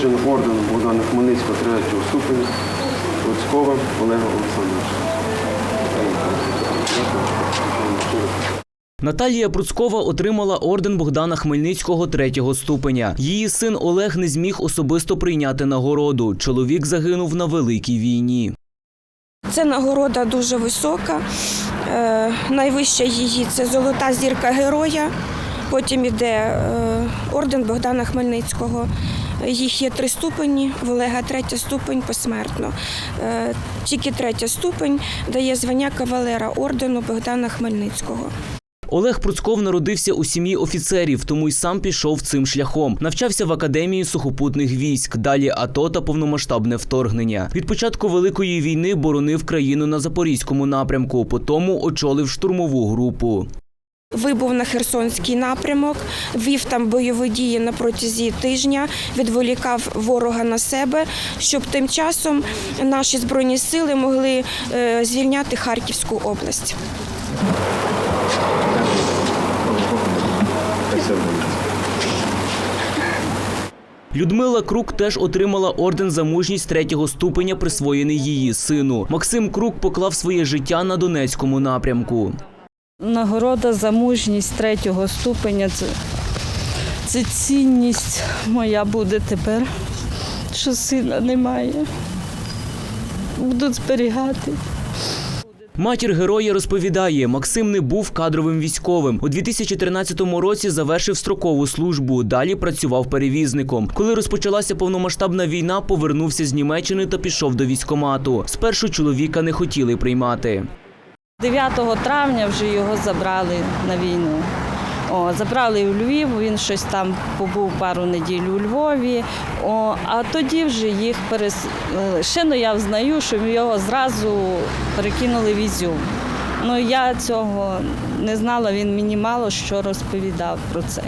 Нагороджено орденом Богдана Хмельницького третього ступеня Луцького Олега Олександровича. Наталія Пруцкова отримала орден Богдана Хмельницького третього ступеня. Її син Олег не зміг особисто прийняти нагороду. Чоловік загинув на великій війні. Це нагорода дуже висока. Е, найвища її це золота зірка героя. Потім іде е, орден Богдана Хмельницького. Їх є три ступені, в Олега третя ступень посмертно. Е, тільки третя ступень дає звання кавалера ордену Богдана Хмельницького. Олег Пруцков народився у сім'ї офіцерів, тому й сам пішов цим шляхом. Навчався в академії сухопутних військ. Далі АТО та повномасштабне вторгнення. Від початку великої війни боронив країну на запорізькому напрямку. Потому очолив штурмову групу. Вибув на Херсонський напрямок, вів там бойові дії на протязі тижня, відволікав ворога на себе, щоб тим часом наші збройні сили могли е, звільняти Харківську область. Людмила Крук теж отримала орден за мужність третього ступеня, присвоєний її сину. Максим Крук поклав своє життя на Донецькому напрямку. Нагорода за мужність третього ступеня це, це цінність моя буде тепер, що сина немає. Будуть зберігати. Матір героя розповідає, Максим не був кадровим військовим. У 2013 році завершив строкову службу. Далі працював перевізником. Коли розпочалася повномасштабна війна, повернувся з Німеччини та пішов до військомату. Спершу чоловіка не хотіли приймати. 9 травня вже його забрали на війну. О, забрали у Львів, він щось там побув пару неділь у Львові. О, а тоді вже їх перес... е, Ще ну, я знаю, що його зразу перекинули в Ізюм. Ну я цього не знала, він мені мало що розповідав про це.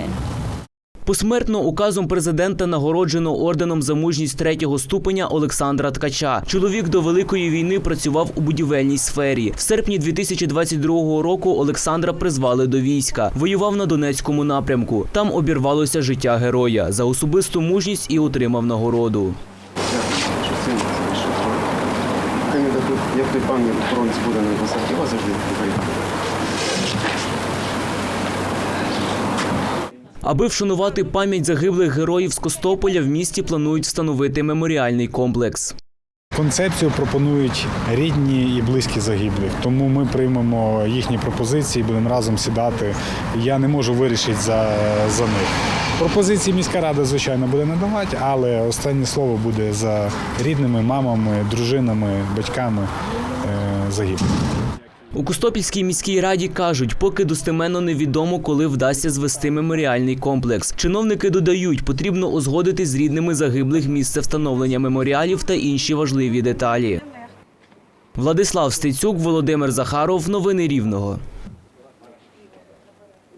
Посмертно указом президента нагороджено орденом за мужність третього ступеня Олександра Ткача. Чоловік до великої війни працював у будівельній сфері. В серпні 2022 року Олександра призвали до війська. Воював на Донецькому напрямку. Там обірвалося життя героя за особисту мужність і отримав нагороду. Як той пан охоронець буде на завжди Аби вшанувати пам'ять загиблих героїв з Костополя, в місті планують встановити меморіальний комплекс. Концепцію пропонують рідні і близькі загиблих, тому ми приймемо їхні пропозиції, будемо разом сідати. Я не можу вирішити за, за них. Пропозиції міська рада, звичайно, буде надавати, але останнє слово буде за рідними, мамами, дружинами, батьками е, загиблих. У Костопільській міській раді кажуть, поки достеменно невідомо, коли вдасться звести меморіальний комплекс. Чиновники додають, потрібно узгодити з рідними загиблих місце встановлення меморіалів та інші важливі деталі. Владислав Стецюк, Володимир Захаров. Новини Рівного.